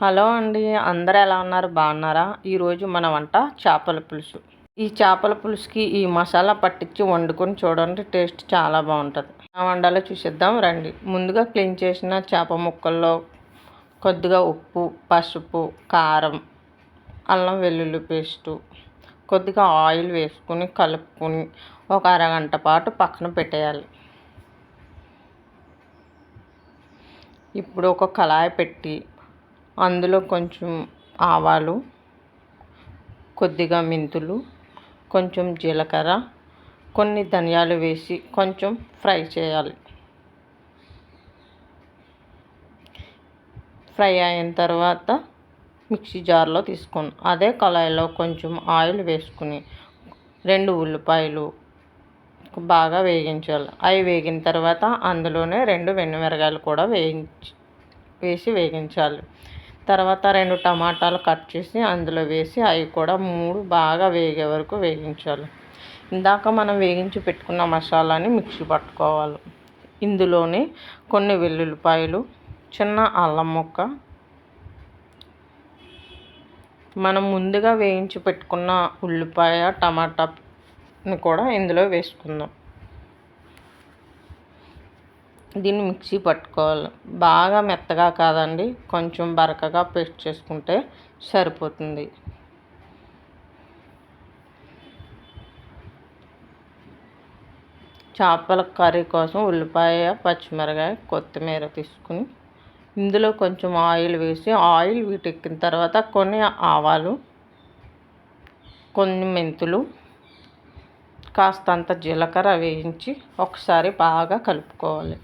Hello అండి అందరూ ఎలా ఉన్నారు? బాగున్నారా? ఈరోజు మన వంట చేపల పులుసు. ఈ చేపల పులుసుకి ఈ మసాలా పట్టించి వండుకొని చూడండి టేస్ట్ చాలా బాగుంటుంది. ఆ వండాలో చూసేద్దాం రండి. ముందుగా క్లీన్ చేసిన చేప ముక్కల్లో కొద్దిగా ఉప్పు పసుపు కారం అల్లం వెల్లుల్లి పేస్టు కొద్దిగా ఆయిల్ వేసుకుని కలుపుకొని ఒక అరగంట పాటు పక్కన పెట్టేయాలి. ఇప్పుడు ఒక కళాయి పెట్టి అందులో కొంచెం ఆవాలు కొద్దిగా మెంతులు కొంచెం జీలకర్ర కొన్ని ధనియాలు వేసి కొంచెం ఫ్రై చేయాలి. ఫ్రై అయిన తర్వాత మిక్సీ జార్లో తీసుకుని. అదే కళాయిలో కొంచెం ఆయిల్ వేసుకుని రెండు ఉల్లిపాయలు బాగా వేగించాలి. అవి వేగిన తర్వాత అందులోనే రెండు వెన్నుమిరగాయలు కూడా వేయించి వేసి వేగించాలి. తర్వాత రెండు టమాటాలు కట్ చేసి అందులో వేసి అవి కూడా మూడు బాగా వేగే వరకు వేగించాలి. ఇందాక మనం వేగించి పెట్టుకున్న మసాలాని మిక్సీ పట్టుకోవాలి. ఇందులోనే కొన్ని వెల్లుల్లిపాయలు చిన్న అల్లం ముక్క. మనం ముందుగా వేయించి పెట్టుకున్న ఉల్లిపాయ టమాటాని కూడా ఇందులో వేసుకుందాం. దీన్ని మిక్సీ పట్టుకోవాలి. బాగా మెత్తగా కాదండి. కొంచెం బరకగా పేస్ట్ చేసుకుంటే సరిపోతుంది. చేపల కర్రీ కోసం ఉల్లిపాయ పచ్చిమిరకాయ కొత్తిమీర తీసుకుని ఇందులో కొంచెం ఆయిల్ వేసి ఆయిల్ వీటెక్కిన తర్వాత కొన్ని ఆవాలు కొన్ని మెంతులు కాస్తంత జీలకర్ర వేయించి ఒకసారి బాగా కలుపుకోవాలి.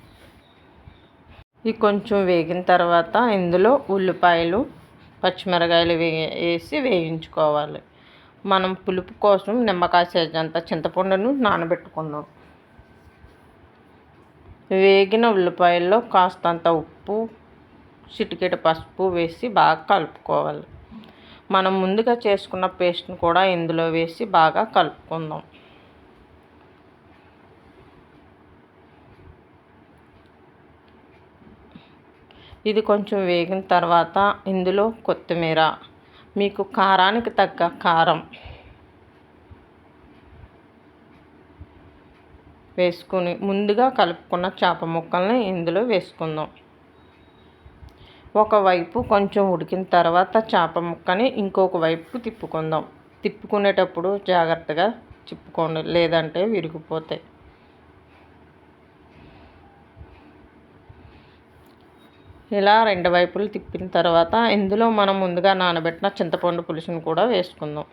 ఇవి కొంచెం వేగిన తర్వాత ఇందులో ఉల్లిపాయలు పచ్చిమిరకాయలు వే వేసి వేయించుకోవాలి. మనం పులుపు కోసం నిమ్మకాయ సేజంత చింతపండును నానబెట్టుకున్నాం వేగిన ఉల్లిపాయల్లో కాస్తంత ఉప్పు చిటికెట పసుపు వేసి బాగా కలుపుకోవాలి. మనం ముందుగా చేసుకున్న పేస్ట్ని కూడా ఇందులో వేసి బాగా కలుపుకుందాం. ఇది కొంచెం వేగిన తర్వాత ఇందులో కొత్తిమీర. మీకు కారానికి తగ్గ కారం వేసుకుని ముందుగా కలుపుకున్న చేప ముక్కల్ని ఇందులో వేసుకుందాం. ఒకవైపు కొంచెం ఉడికిన తర్వాత చేప ముక్కని ఇంకొక వైపు తిప్పుకుందాం. తిప్పుకునేటప్పుడు జాగ్రత్తగా చిప్పుకోండి లేదంటే విరిగిపోతాయి. ఇలా రెండు వైపులు తిప్పిన తర్వాత ఇందులో మనం ముందుగా నానబెట్టిన చింతపండు పులుసును కూడా వేసుకుందాం.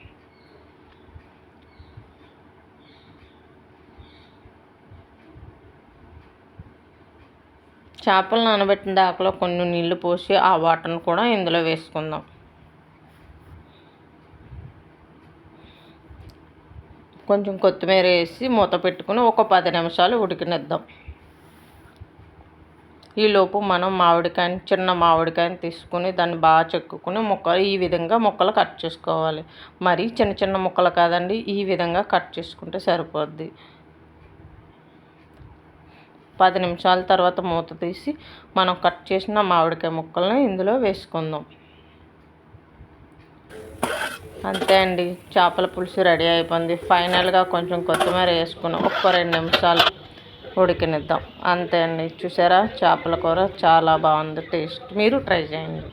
చేపలు నానబెట్టిన దాకలో కొన్ని నీళ్ళు పోసి ఆ వాటర్ను కూడా ఇందులో వేసుకుందాం. కొంచెం కొత్తిమీర వేసి మూత పెట్టుకుని ఒక పది నిమిషాలు ఉడికినిద్దాం. ఈలోపు మనం మామిడికాయని చిన్న మామిడికాయని తీసుకుని దాన్ని బాగా చెక్కుని ముక్కలు ఈ విధంగా ముక్కలు కట్ చేసుకోవాలి. మరి చిన్న చిన్న ముక్కలు కాదండి ఈ విధంగా కట్ చేసుకుంటే సరిపోద్ది. పది నిమిషాల తర్వాత మూత తీసి మనం కట్ చేసిన మామిడికాయ ముక్కల్ని ఇందులో వేసుకుందాం. అంతే అండి చేపల పులుసు రెడీ అయిపోయింది. ఫైనల్గా కొంచెం కొత్తిమీర వేసుకున్నాం ఒక్క రెండు నిమిషాలు ఉడికినిద్దాం. అంతే అండి. చూసారా? చేపల కూర చాలా బాగుంది. టేస్ట్ మీరు ట్రై చేయండి.